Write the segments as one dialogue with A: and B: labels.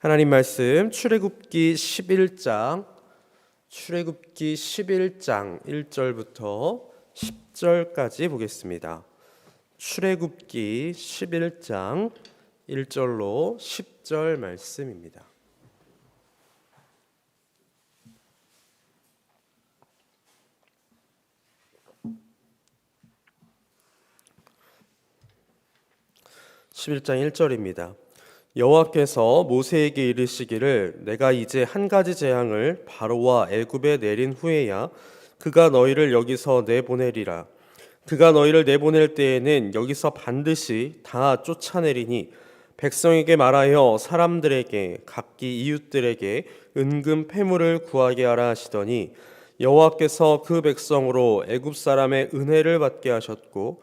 A: 하나님 말씀 출애굽기 11장 출애굽기 11장 1절부터 10절까지 보겠습니다. 출애굽기 11장 1절로 10절 말씀입니다. (11장 1절입니다) 여호와께서 모세에게 이르시기를 내가 이제 한 가지 재앙을 바로와 애굽에 내린 후에야 그가 너희를 여기서 내보내리라. 그가 너희를 내보낼 때에는 여기서 반드시 다 쫓아내리니 백성에게 말하여 사람들에게 각기 이웃들에게 은금 패물을 구하게 하라 하시더니 여호와께서 그 백성으로 애굽 사람의 은혜를 받게 하셨고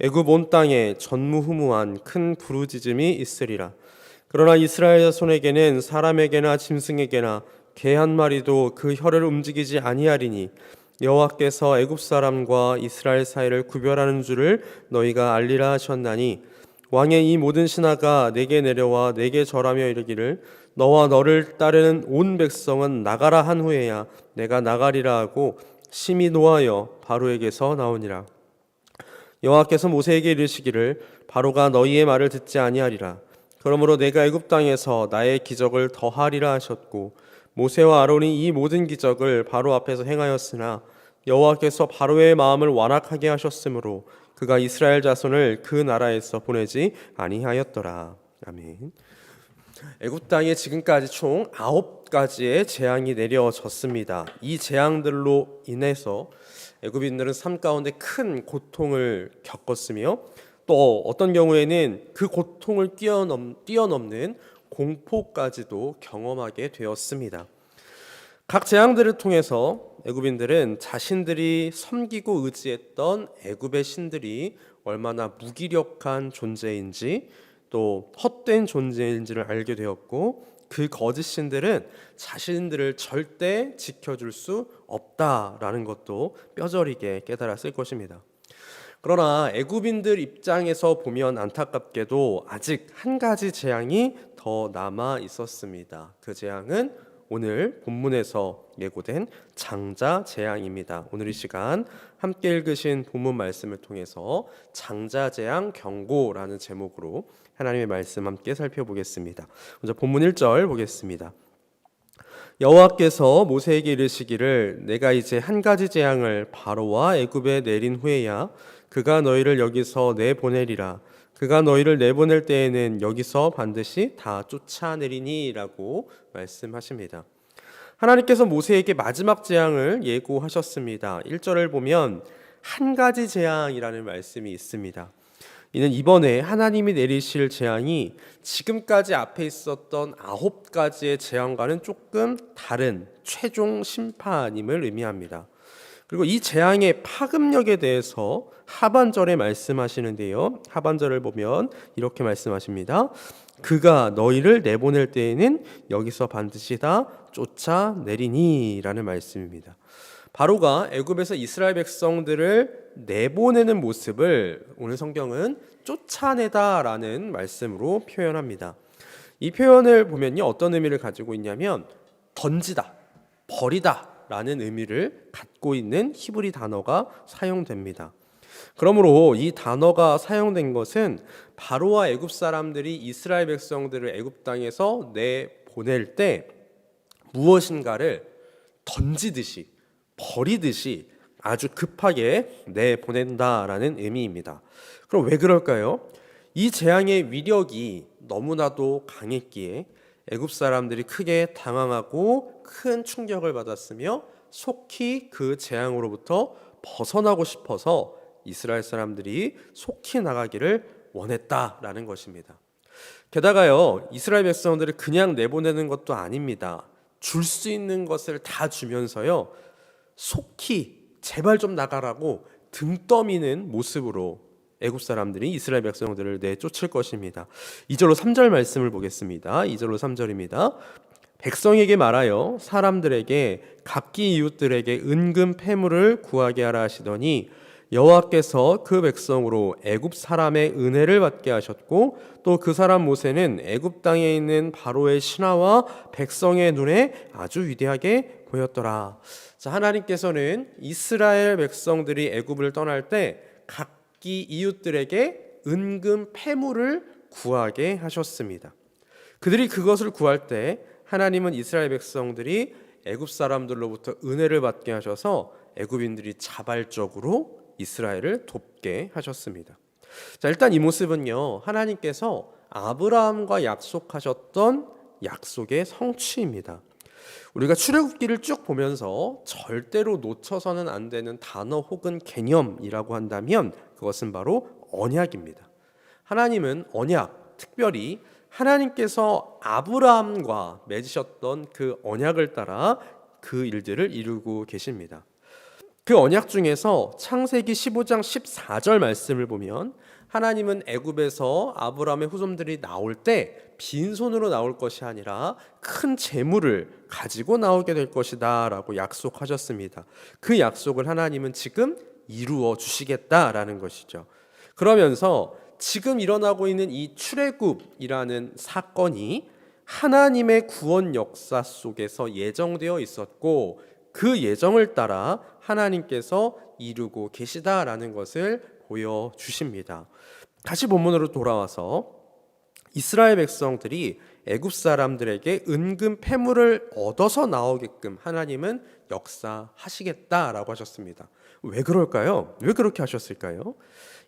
A: 애굽 온 땅에 전무후무한 큰 부르짖음이 있으리라. 그러나 이스라엘 자손에게는 사람에게나 짐승에게나 개 한 마리도 그 혀를 움직이지 아니하리니 여호와께서 애굽 사람과 이스라엘 사이를 구별하는 줄을 너희가 알리라 하셨나니 왕의 이 모든 신하가 내게 내려와 내게 절하며 이르기를 너와 너를 따르는 온 백성은 나가라 한 후에야 내가 나가리라 하고 심히 노하여 바로에게서 나오니라 여호와께서 모세에게 이르시기를 바로가 너희의 말을 듣지 아니하리라 그러므로 내가 애굽 땅에서 나의 기적을 더하리라 하셨고 모세와 아론이 이 모든 기적을 바로 앞에서 행하였으나 여호와께서 바로의 마음을 완악하게 하셨으므로 그가 이스라엘 자손을 그 나라에서 보내지 아니하였더라. 아멘. 애굽 땅에 지금까지 총 아홉 가지의 재앙이 내려졌습니다. 이 재앙들로 인해서 애굽인들은 삶 가운데 큰 고통을 겪었으며 또 어떤 경우에는 그 고통을 뛰어넘, 뛰어넘는 공포까지도 경험하게 되었습니다. 각 재앙들을 통해서 애굽인들은 자신들이 섬기고 의지했던 애굽의 신들이 얼마나 무기력한 존재인지 또 헛된 존재인지를 알게 되었고 그 거짓 신들은 자신들을 절대 지켜줄 수 없다라는 것도 뼈저리게 깨달았을 것입니다. 그러나 애굽인들 입장에서 보면 안타깝게도 아직 한 가지 재앙이 더 남아 있었습니다. 그 재앙은 오늘 본문에서 예고된 장자 재앙입니다. 오늘 이 시간 함께 읽으신 본문 말씀을 통해서 장자 재앙 경고라는 제목으로 하나님의 말씀 함께 살펴보겠습니다. 먼저 본문 1절 보겠습니다. 여호와께서 모세에게 이르시기를 내가 이제 한 가지 재앙을 바로와 애굽에 내린 후에야 그가 너희를 여기서 내보내리라 그가 너희를 내보낼 때에는 여기서 반드시 다 쫓아내리니라고 말씀하십니다. 하나님께서 모세에게 마지막 재앙을 예고하셨습니다. 1절을 보면 한 가지 재앙이라는 말씀이 있습니다. 이는 이번에 하나님이 내리실 재앙이 지금까지 앞에 있었던 아홉 가지의 재앙과는 조금 다른 최종 심판임을 의미합니다. 그리고 이 재앙의 파급력에 대해서 하반절에 말씀하시는데요. 하반절을 보면 이렇게 말씀하십니다. 그가 너희를 내보낼 때에는 여기서 반드시 다 쫓아내리니라는 말씀입니다. 바로가 애굽에서 이스라엘 백성들을 내보내는 모습을 오늘 성경은 쫓아내다라는 말씀으로 표현합니다. 이 표현을 보면요 어떤 의미를 가지고 있냐면 던지다, 버리다 라는 의미를 갖고 있는 히브리 단어가 사용됩니다. 그러므로 이 단어가 사용된 것은 바로와 애굽 사람들이 이스라엘 백성들을 애굽 땅에서 내 보낼 때 무엇인가를 던지듯이 버리듯이 아주 급하게 내 보낸다라는 의미입니다. 그럼 왜 그럴까요? 이 재앙의 위력이 너무나도 강했기에 애굽 사람들이 크게 당황하고 큰 충격을 받았으며 속히 그 재앙으로부터 벗어나고 싶어서 이스라엘 사람들이 속히 나가기를 원했다라는 것입니다. 게다가요, 이스라엘 백성들을 그냥 내보내는 것도 아닙니다. 줄 수 있는 것을 다 주면서요. 속히 제발 좀 나가라고 등 떠미는 모습으로 애굽 사람들이 이스라엘 백성들을 내쫓을 것입니다. 2절로 3절 말씀을 보겠습니다. 2절로 3절입니다. 백성에게 말하여 사람들에게 각기 이웃들에게 은금 패물을 구하게 하라 하시더니 여호와께서 그 백성으로 애굽 사람의 은혜를 받게 하셨고 또 그 사람 모세는 애굽 땅에 있는 바로의 신하와 백성의 눈에 아주 위대하게 보였더라. 자, 하나님께서는 이스라엘 백성들이 애굽을 떠날 때 각 기 이웃들에게 은금 패물을 구하게 하셨습니다. 그들이 그것을 구할 때 하나님은 이스라엘 백성들이 애굽 사람들로부터 은혜를 받게 하셔서 애굽인들이 자발적으로 이스라엘을 돕게 하셨습니다. 자, 일단 이 모습은요. 하나님께서 아브라함과 약속하셨던 약속의 성취입니다. 우리가 출애굽기를 쭉 보면서 절대로 놓쳐서는 안 되는 단어 혹은 개념이라고 한다면 그것은 바로 언약입니다. 하나님은 언약, 특별히 하나님께서 아브라함과 맺으셨던 그 언약을 따라 그 일들을 이루고 계십니다. 그 언약 중에서 창세기 15장 14절 말씀을 보면 하나님은 애굽에서 아브라함의 후손들이 나올 때 빈손으로 나올 것이 아니라 큰 재물을 가지고 나오게 될 것이다라고 약속하셨습니다. 그 약속을 하나님은 지금 이루어 주시겠다라는 것이죠. 그러면서 지금 일어나고 있는 이 출애굽이라는 사건이 하나님의 구원 역사 속에서 예정되어 있었고 그 예정을 따라 하나님께서 이루고 계시다라는 것을 보여 주십니다. 다시 본문으로 돌아와서 이스라엘 백성들이 애굽 사람들에게 은금 패물을 얻어서 나오게끔 하나님은 역사하시겠다라고 하셨습니다. 왜 그럴까요? 왜 그렇게 하셨을까요?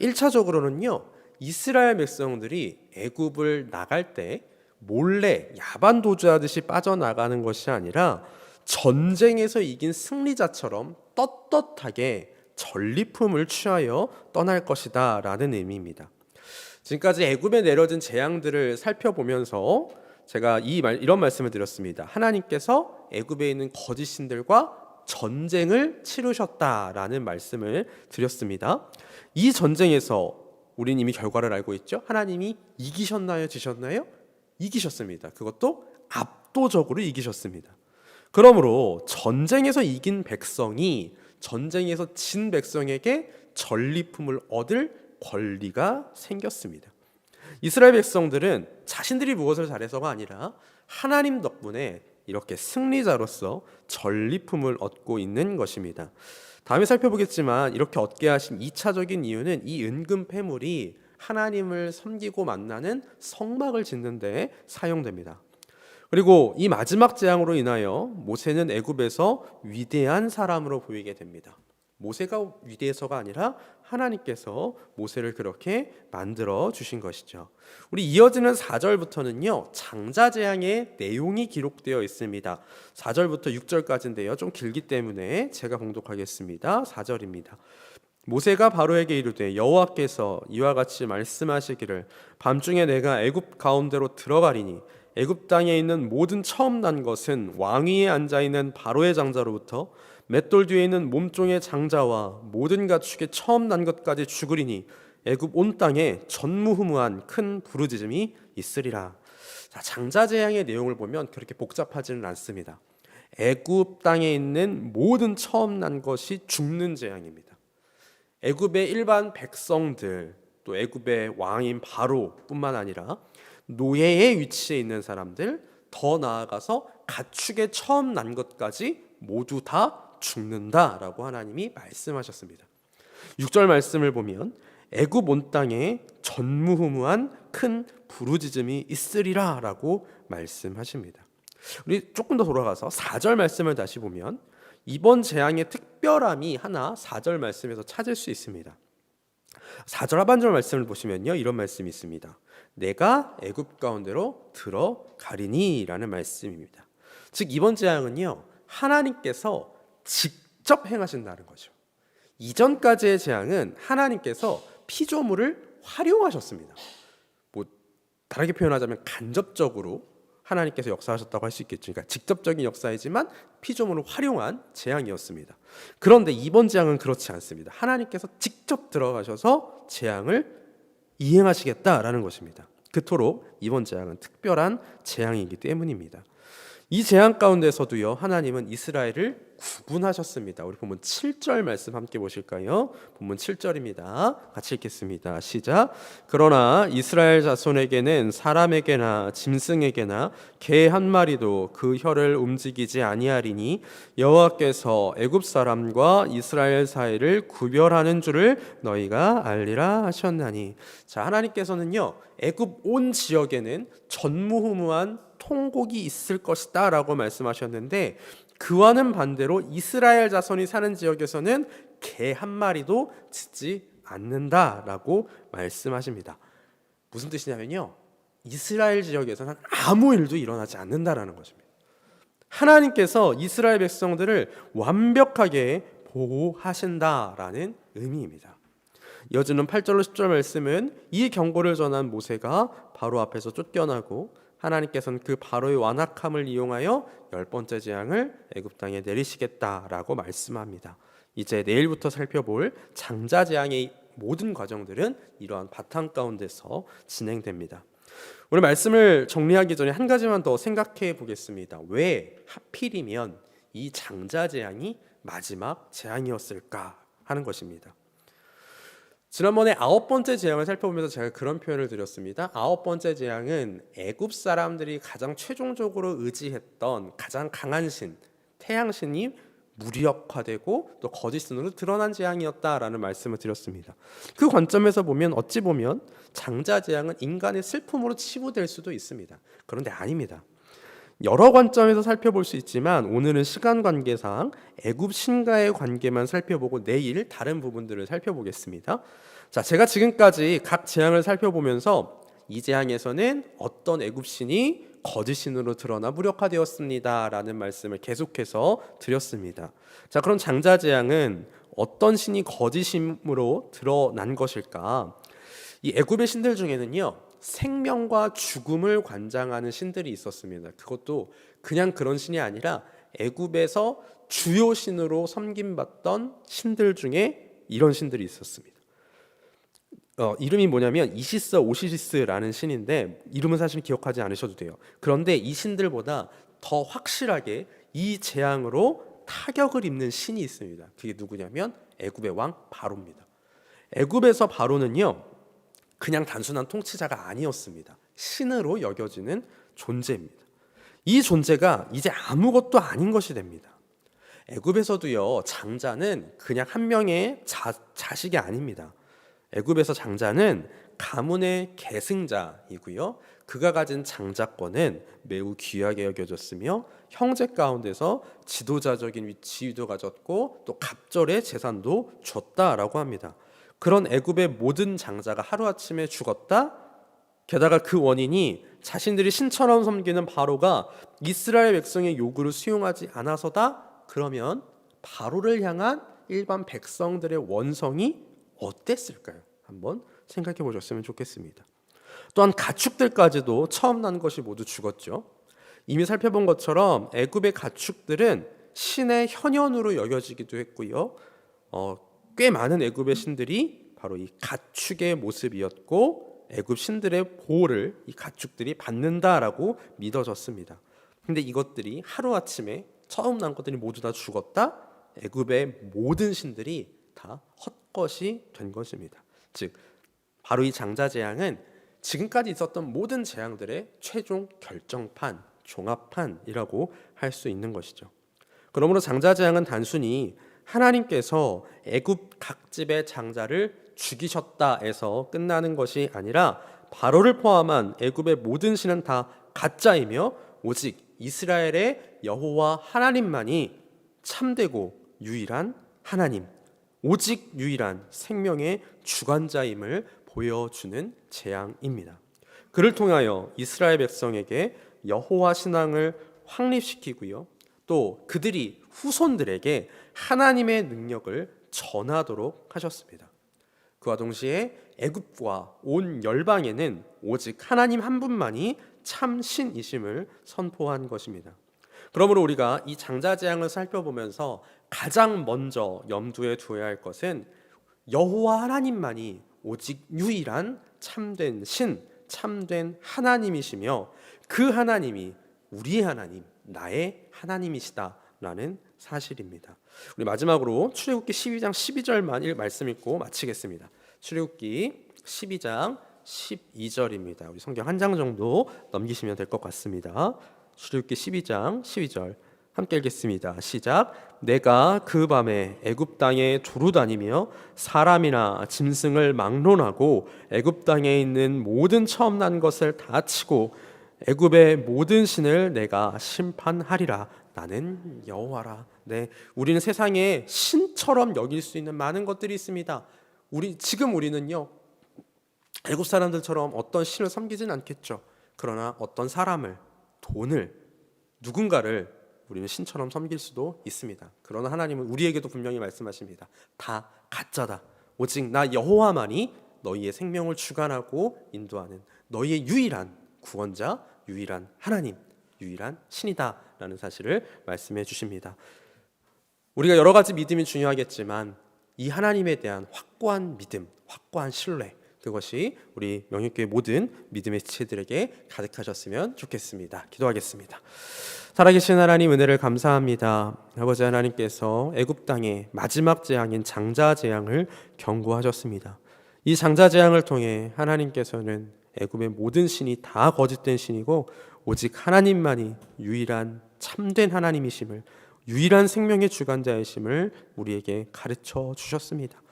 A: 1차적으로는요. 이스라엘 백성들이 애굽을 나갈 때 몰래 야반 도주하듯이 빠져나가는 것이 아니라 전쟁에서 이긴 승리자처럼 떳떳하게 전리품을 취하여 떠날 것이다 라는 의미입니다. 지금까지 애굽에 내려진 재앙들을 살펴보면서 제가 이 말, 이런 말씀을 드렸습니다. 하나님께서 애굽에 있는 거짓 신들과 전쟁을 치르셨다라는 말씀을 드렸습니다. 이 전쟁에서 우리는 이미 결과를 알고 있죠. 하나님이 이기셨나요, 지셨나요? 이기셨습니다. 그것도 압도적으로 이기셨습니다. 그러므로 전쟁에서 이긴 백성이 전쟁에서 진 백성에게 전리품을 얻을 권리가 생겼습니다. 이스라엘 백성들은 자신들이 무엇을 잘해서가 아니라 하나님 덕분에 이렇게 승리자로서 전리품을 얻고 있는 것입니다. 다음에 살펴보겠지만 이렇게 얻게 하신 2차적인 이유는 이 은금 패물이 하나님을 섬기고 만나는 성막을 짓는 데 사용됩니다. 그리고 이 마지막 재앙으로 인하여 모세는 애굽에서 위대한 사람으로 보이게 됩니다. 모세가 위대해서가 아니라 하나님께서 모세를 그렇게 만들어 주신 것이죠. 우리 이어지는 4절부터는요. 장자 재앙의 내용이 기록되어 있습니다. 4절부터 6절까지인데요. 좀 길기 때문에 제가 봉독하겠습니다. 4절입니다. 모세가 바로에게 이르되 여호와께서 이와 같이 말씀하시기를 밤중에 내가 애굽 가운데로 들어가리니 애굽 땅에 있는 모든 처음 난 것은 왕위에 앉아 있는 바로의 장자로부터 맷돌 뒤에 있는 몸종의 장자와 모든 가축의 처음 난 것까지 죽으리니 애굽 온 땅에 전무후무한 큰 부르짖음이 있으리라. 자, 장자 재앙의 내용을 보면 그렇게 복잡하지는 않습니다. 애굽 땅에 있는 모든 처음 난 것이 죽는 재앙입니다. 애굽의 일반 백성들 또 애굽의 왕인 바로뿐만 아니라 노예의 위치에 있는 사람들 더 나아가서 가축의 처음 난 것까지 모두 다 죽는다라고 하나님이 말씀하셨습니다. 6절 말씀을 보면 애굽 온 땅에 전무후무한 큰 부르짖음이 있으리라라고 말씀하십니다. 우리 조금 더 돌아가서 4절 말씀을 다시 보면 이번 재앙의 특별함이 하나 4절 말씀에서 찾을 수 있습니다. 4절 하반절 말씀을 보시면요. 이런 말씀이 있습니다. 내가 애굽 가운데로 들어가리니라는 말씀입니다. 즉 이번 재앙은요. 하나님께서 직접 행하신다는 거죠. 이전까지의 재앙은 하나님께서 피조물을 활용하셨습니다. 뭐 다르게 표현하자면 간접적으로 하나님께서 역사하셨다고 할 수 있겠죠. 그러니까 직접적인 역사이지만 피조물을 활용한 재앙이었습니다. 그런데 이번 재앙은 그렇지 않습니다. 하나님께서 직접 들어가셔서 재앙을 이행하시겠다라는 것입니다. 그토록 이번 재앙은 특별한 재앙이기 때문입니다. 이 재앙 가운데서도요 하나님은 이스라엘을 구분하셨습니다. 우리 본문 7절 말씀 함께 보실까요? 본문 7절입니다. 같이 읽겠습니다. 시작. 그러나 이스라엘 자손에게는 사람에게나 짐승에게나 개 한 마리도 그 혀를 움직이지 아니하리니 여호와께서 애굽 사람과 이스라엘 사이를 구별하는 줄을 너희가 알리라 하셨나니. 자, 하나님께서는요. 애굽 온 지역에는 전무후무한 통곡이 있을 것이다라고 말씀하셨는데 그와는 반대로 이스라엘 자손이 사는 지역에서는 개 한 마리도 짖지 않는다라고 말씀하십니다. 무슨 뜻이냐면요. 이스라엘 지역에서는 아무 일도 일어나지 않는다라는 것입니다. 하나님께서 이스라엘 백성들을 완벽하게 보호하신다라는 의미입니다. 이어지는 8절로 10절 말씀은 이 경고를 전한 모세가 바로 앞에서 쫓겨나고 하나님께서는 그 바로의 완악함을 이용하여 열 번째 재앙을 애굽 땅에 내리시겠다라고 말씀합니다. 이제 내일부터 살펴볼 장자 재앙의 모든 과정들은 이러한 바탕 가운데서 진행됩니다. 오늘 말씀을 정리하기 전에 한 가지만 더 생각해 보겠습니다. 왜 하필이면 이 장자 재앙이 마지막 재앙이었을까 하는 것입니다. 지난번에 아홉 번째 재앙을 살펴보면서 제가 그런 표현을 드렸습니다. 아홉 번째 재앙은 애굽 사람들이 가장 최종적으로 의지했던 가장 강한 신 태양신이 무력화되고 또 거짓신으로 드러난 재앙이었다라는 말씀을 드렸습니다. 그 관점에서 보면 어찌 보면 장자 재앙은 인간의 슬픔으로 치부될 수도 있습니다. 그런데 아닙니다. 여러 관점에서 살펴볼 수 있지만 오늘은 시간 관계상 애굽 신과의 관계만 살펴보고 내일 다른 부분들을 살펴보겠습니다. 자, 제가 지금까지 각 재앙을 살펴보면서 이 재앙에서는 어떤 애굽 신이 거짓 신으로 드러나 무력화되었습니다라는 말씀을 계속해서 드렸습니다. 자, 그럼 장자 재앙은 어떤 신이 거짓임으로 드러난 것일까? 이 애굽의 신들 중에는요. 생명과 죽음을 관장하는 신들이 있었습니다. 그것도 그냥 그런 신이 아니라 애굽에서 주요 신으로 섬김받던 신들 중에 이런 신들이 있었습니다. 어, 이름이 뭐냐면 이시스 오시리스라는 신인데 이름은 사실 기억하지 않으셔도 돼요. 그런데 이 신들보다 더 확실하게 이 재앙으로 타격을 입는 신이 있습니다. 그게 누구냐면 애굽의 왕 바로입니다. 애굽에서 바로는요 그냥 단순한 통치자가 아니었습니다. 신으로 여겨지는 존재입니다. 이 존재가 이제 아무것도 아닌 것이 됩니다. 애굽에서도요 장자는 그냥 한 명의 자, 자식이 아닙니다. 애굽에서 장자는 가문의 계승자이고요. 그가 가진 장자권은 매우 귀하게 여겨졌으며 형제 가운데서 지도자적인 위치도 가졌고 또 갑절의 재산도 줬다라고 합니다. 그런 애굽의 모든 장자가 하루아침에 죽었다. 게다가 그 원인이 자신들이 신처럼 섬기는 바로가 이스라엘 백성의 요구를 수용하지 않아서다. 그러면 바로를 향한 일반 백성들의 원성이 어땠을까요? 한번 생각해 보셨으면 좋겠습니다. 또한 가축들까지도 처음 난 것이 모두 죽었죠. 이미 살펴본 것처럼 애굽의 가축들은 신의 현현으로 여겨지기도 했고요. 어, 꽤 많은 애굽의 신들이 바로 이 가축의 모습이었고 애굽 신들의 보호를 이 가축들이 받는다라고 믿어졌습니다. 근데 이것들이 하루 아침에 처음 난 것들이 모두 다 죽었다. 애굽의 모든 신들이 다 헛것이 된 것입니다. 즉 바로 이 장자 재앙은 지금까지 있었던 모든 재앙들의 최종 결정판, 종합판이라고 할 수 있는 것이죠. 그러므로 장자 재앙은 단순히 하나님께서 애굽 각 집의 장자를 죽이셨다에서 끝나는 것이 아니라 바로를 포함한 애굽의 모든 신은 다 가짜이며 오직 이스라엘의 여호와 하나님만이 참되고 유일한 하나님, 오직 유일한 생명의 주관자임을 보여주는 재앙입니다. 그를 통하여 이스라엘 백성에게 여호와 신앙을 확립시키고요. 또 그들이 후손들에게 하나님의 능력을 전하도록 하셨습니다. 그와 동시에 애굽과 온 열방에는 오직 하나님 한 분만이 참 신이심을 선포한 것입니다. 그러므로 우리가 이 장자 재앙을 살펴보면서 가장 먼저 염두에 두어야 할 것은 여호와 하나님만이 오직 유일한 참된 신, 참된 하나님이시며 그 하나님이 우리의 하나님, 나의 하나님이시다라는 사실입니다. 우리 마지막으로 출애굽기 12장 12절만 일 말씀 읽고 마치겠습니다. 출애굽기 12장 12절입니다. 우리 성경 한 장 정도 넘기시면 될 것 같습니다. 출애굽기 12장 12절 함께 읽겠습니다. 시작. 내가 그 밤에 애굽 땅에 두루 다니며 사람이나 짐승을 막론하고 애굽 땅에 있는 모든 처음 난 것을 다 치고 애굽의 모든 신을 내가 심판하리라. 나는 여호와라. 네, 우리는 세상에 신처럼 여길 수 있는 많은 것들이 있습니다. 우리 지금 우리는요 애굽 사람들처럼 어떤 신을 섬기진 않겠죠. 그러나 어떤 사람을, 돈을, 누군가를 우리는 신처럼 섬길 수도 있습니다. 그러나 하나님은 우리에게도 분명히 말씀하십니다. 다 가짜다. 오직 나 여호와만이 너희의 생명을 주관하고 인도하는 너희의 유일한 구원자, 유일한 하나님, 유일한 신이다라는 사실을 말씀해 주십니다. 우리가 여러 가지 믿음이 중요하겠지만 이 하나님에 대한 확고한 믿음, 확고한 신뢰 그것이 우리 명예교회 모든 믿음의 지체들에게 가득하셨으면 좋겠습니다. 기도하겠습니다. 살아계신 하나님 은혜를 감사합니다. 아버지 하나님께서 애굽 땅의 마지막 재앙인 장자 재앙을 경고하셨습니다. 이 장자 재앙을 통해 하나님께서는 애굽의 모든 신이 다 거짓된 신이고 오직 하나님만이 유일한 참된 하나님이심을 유일한 생명의 주관자이심을 우리에게 가르쳐 주셨습니다.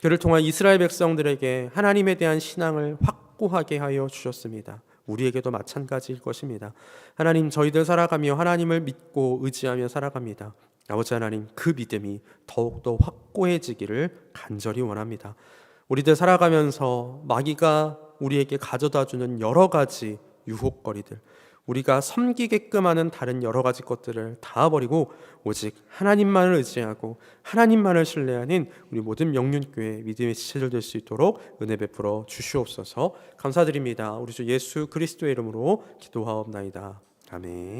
A: 그를 통한 이스라엘 백성들에게 하나님에 대한 신앙을 확고하게 하여 주셨습니다. 우리에게도 마찬가지일 것입니다. 하나님 저희들 살아가며 하나님을 믿고 의지하며 살아갑니다. 아버지 하나님 그 믿음이 더욱더 확고해지기를 간절히 원합니다. 우리들 살아가면서 마귀가 우리에게 가져다 주는 여러 가지 유혹거리들 우리가 섬기게끔 하는 다른 여러 가지 것들을 다 버리고 오직 하나님만을 의지하고 하나님만을 신뢰하는 우리 모든 명륜교회 믿음의 지체들 될 수 있도록 은혜 베풀어 주시옵소서 감사드립니다. 우리 주 예수 그리스도의 이름으로 기도하옵나이다. 아멘.